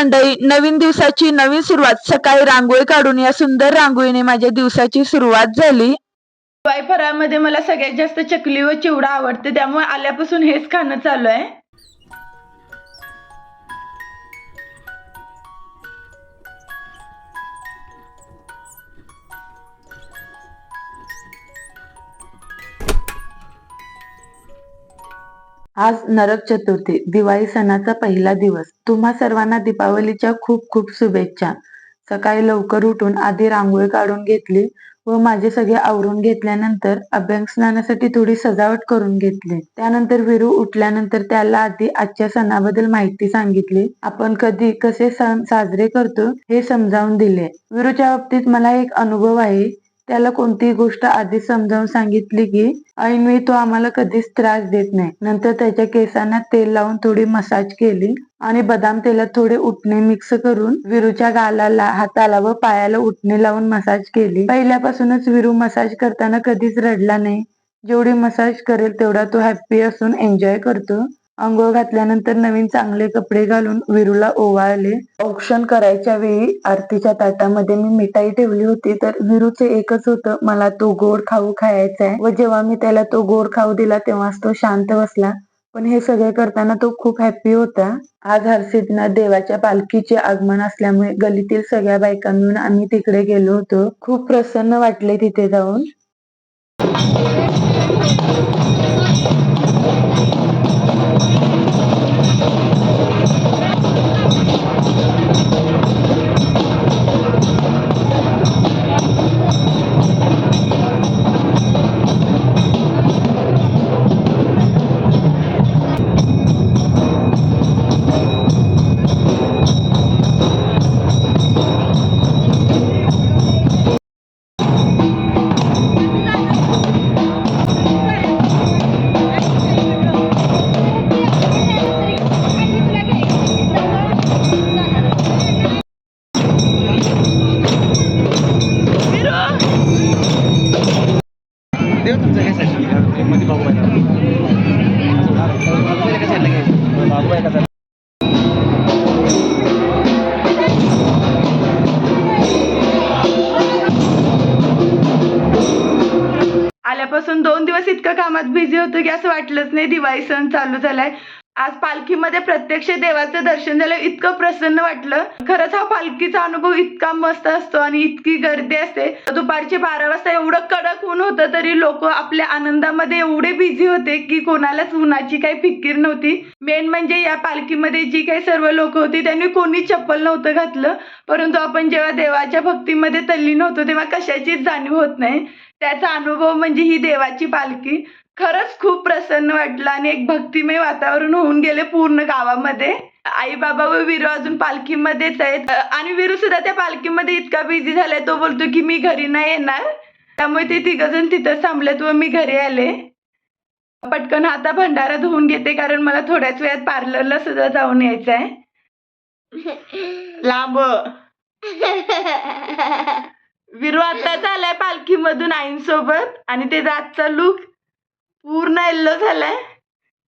मंडळी नवीन दिवसाची नवीन सुरुवात. सकाळी रांगोळी काढून या सुंदर रांगोळीने माझ्या दिवसाची सुरुवात झाली. फराळमध्ये मला सगळ्यात जास्त चकली व चिवडा आवडते त्यामुळे आल्यापासून हेच खाणं चालू आहे. आज नरक चतुर्थी दिवाळी सणाचा पहिला दिवस. तुम्हा सर्वांना दीपावलीच्या खूप खूप शुभेच्छा. सकाळी लवकर उठून आधी रांगोळी काढून घेतली व माझे सगळे आवरून घेतल्यानंतर अभ्यंग स्नानासाठी थोडी सजावट करून घेतली. त्यानंतर विरू उठल्यानंतर त्याला आधी आजच्या सणाबद्दल माहिती सांगितली. आपण कधी कसे सण साजरे करतो हे समजावून दिले. विरूच्या बाबतीत मला एक अनुभव आहे. त्याला कोणतीही गोष्ट आधी समजावून सांगितली की ऐनवेळी तो आम्हाला कधीच त्रास देत नाही. नंतर त्याच्या केसांना तेल लावून थोडी मसाज केली आणि बदाम तेलात थोडे उठणे मिक्स करून विरूच्या गालाला हाताला व पायाला उठणे लावून मसाज केली. पहिल्यापासूनच विरू मसाज करताना कधीच रडला नाही. जेवढी मसाज करेल तेवढा तो हॅप्पी असून एन्जॉय करतो. आंघोळ घातल्यानंतर नवीन चांगले कपडे घालून विरूला ओवाळले. औक्षण करायच्या वेळी आरतीच्या ताटामध्ये मी मिठाई ठेवली होती तर विरूचे एकच होतं मला तो गोड खाऊ खायचा आहे. व जेव्हा मी त्याला तो गोड खाऊ दिला तेव्हाच तो शांत बसला. पण हे सगळे करताना तो खूप हॅप्पी होता. आज हर्षितना देवाच्या पालखीचे आगमन असल्यामुळे गलीतील सगळ्या बायका मिळून आम्ही तिकडे गेलो होतो. खूप प्रसन्न वाटले तिथे जाऊन. घ्यायचं आल्यापासून दोन दिवस इतकं कामात बिझी होतो की असं वाटलंच नाही. दिवाळी सण चालू झालाय. आज पालखीमध्ये प्रत्यक्ष देवाचं दर्शन झालं. इतकं प्रसन्न वाटलं. खरंच हा पालखीचा अनुभव इतका मस्त असतो आणि इतकी गर्दी असते. दुपारचे बारा वाजता एवढं कडक ऊन होतं तरी लोक आपल्या आनंदामध्ये एवढे बिझी होते की कोणालाच उन्हाची काही फिकीर नव्हती. मेन म्हणजे या पालखीमध्ये जी काही सर्व लोक होती त्यांनी कोणी चप्पल नव्हतं घातलं. परंतु आपण जेव्हा देवाच्या भक्तीमध्ये तल्लीन होतो तेव्हा कशाचीच जाणीव होत नाही. त्याचा अनुभव म्हणजे ही देवाची पालखी. खरंच खूप प्रसन्न वाटलं आणि एक भक्तिमय वातावरण होऊन गेले पूर्ण गावामध्ये. आई बाबा व विरू अजून पालखीमध्येच आहेत. आणि विरू सुद्धा त्या पालखीमध्ये इतका बिझी झालाय तो बोलतो की मी घरी नाही येणार. त्यामुळे ते तिघजण तिथं थांबलेत व मी घरी आले. पटकन आता भंडारा धुवून घेते कारण मला थोड्याच वेळात पार्लरला सुद्धा जाऊन यायचं आहे लांब. विरू आताच आलाय पालखीमधून आईंसोबत आणि ते रातचा लुक पूर्ण येल्लो झालाय.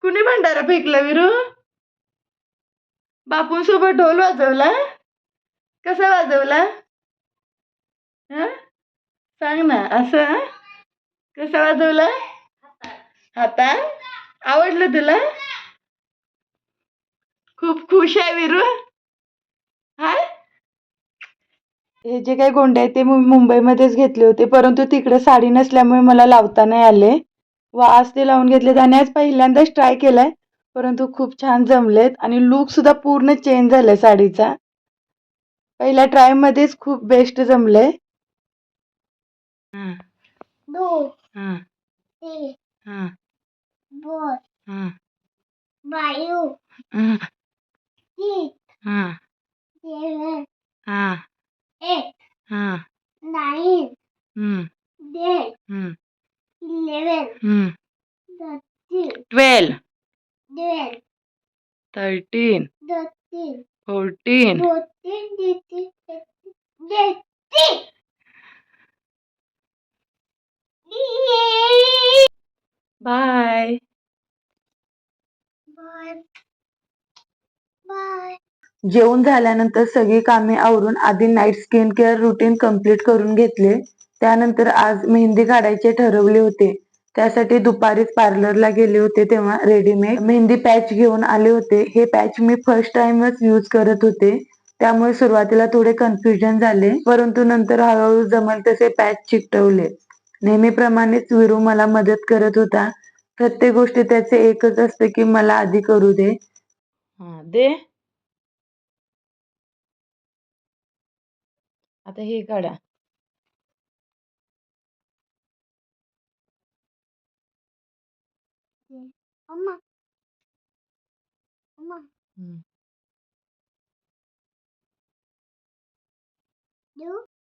कुणी भंडारा फेकला विरू? बापूंसोबत ढोल वाजवला? कसा वाजवला? सांग ना असं कसा वाजवला? हातात आवडलं तुला? खूप खुश आहे विरू. हाय. हे जे काही गोंडे आहेत ते मी मुंबईमध्येच घेतले होते परंतु तिकडे साडी नसल्यामुळे मला लावता नाही आले. व आज ते लावून घेतलेत आणि आज पहिल्यांदाच ट्राय केलाय. परंतु खूप छान जमलेत आणि लुक सुद्धा पूर्ण चेंज झालाय साडीचा. पहिल्या ट्राय मध्येच खूप बेस्ट जमलंय. हं, दोन हं, तीन हं, बोल हं, वायू हं, तीन हं, सेवन हं, एट हं, नाईन हं, टेन हं, इलेवन हं. Thirteen twelve thirteen fourteen bye जेवून झाल्यानंतर सगळी कामे आवरून आधी night skin care routine complete करून घेतले. त्यानंतर आज मेहंदी काढायचे ठरवले होते. त्यासाठी दुपारीच पार्लरला गेले होते तेव्हा रेडीमेड. मेहंदी पॅच घेऊन आले होते. हे पॅच मी फर्स्ट टाइमच यूज करत होते. त्यामुळे सुरुवातीला थोडे कन्फ्युजन झाले. परंतु नंतर हळूहळू जमल तसे पॅच चिकटवले. नेहमीप्रमाणेच विरू मला मदत करत होता. प्रत्येक गोष्टी त्याचे एकच असते की मला आधी करू दे. दे. आता हे काढा. 엄 마. 엄 마. 응. 누?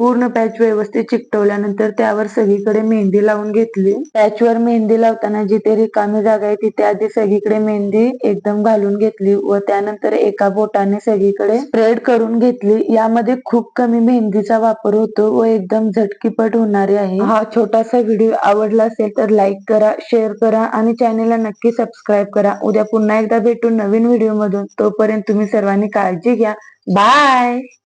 पूर्ण पॅच व्यवस्थित चिकटवल्यानंतर त्यावर सगळीकडे मेहंदी लावून घेतली. पॅचवर मेहंदी लावताना जिथे रिकामी जागा आहे तिथे आधी सगळीकडे मेहंदी एकदम घालून घेतली व त्यानंतर एका बोटाने सगळीकडे स्प्रेड करून घेतली. यामध्ये खूप कमी मेहंदीचा वापर होतो व एकदम झटकीपट होणारे आहे. हा छोटासा व्हिडिओ आवडला असेल तर लाईक करा शेअर करा आणि चॅनेलला नक्की सबस्क्राईब करा. उद्या पुन्हा एकदा भेटू नवीन व्हिडिओ मधून. तोपर्यंत तुम्ही सर्वांनी काळजी घ्या. बाय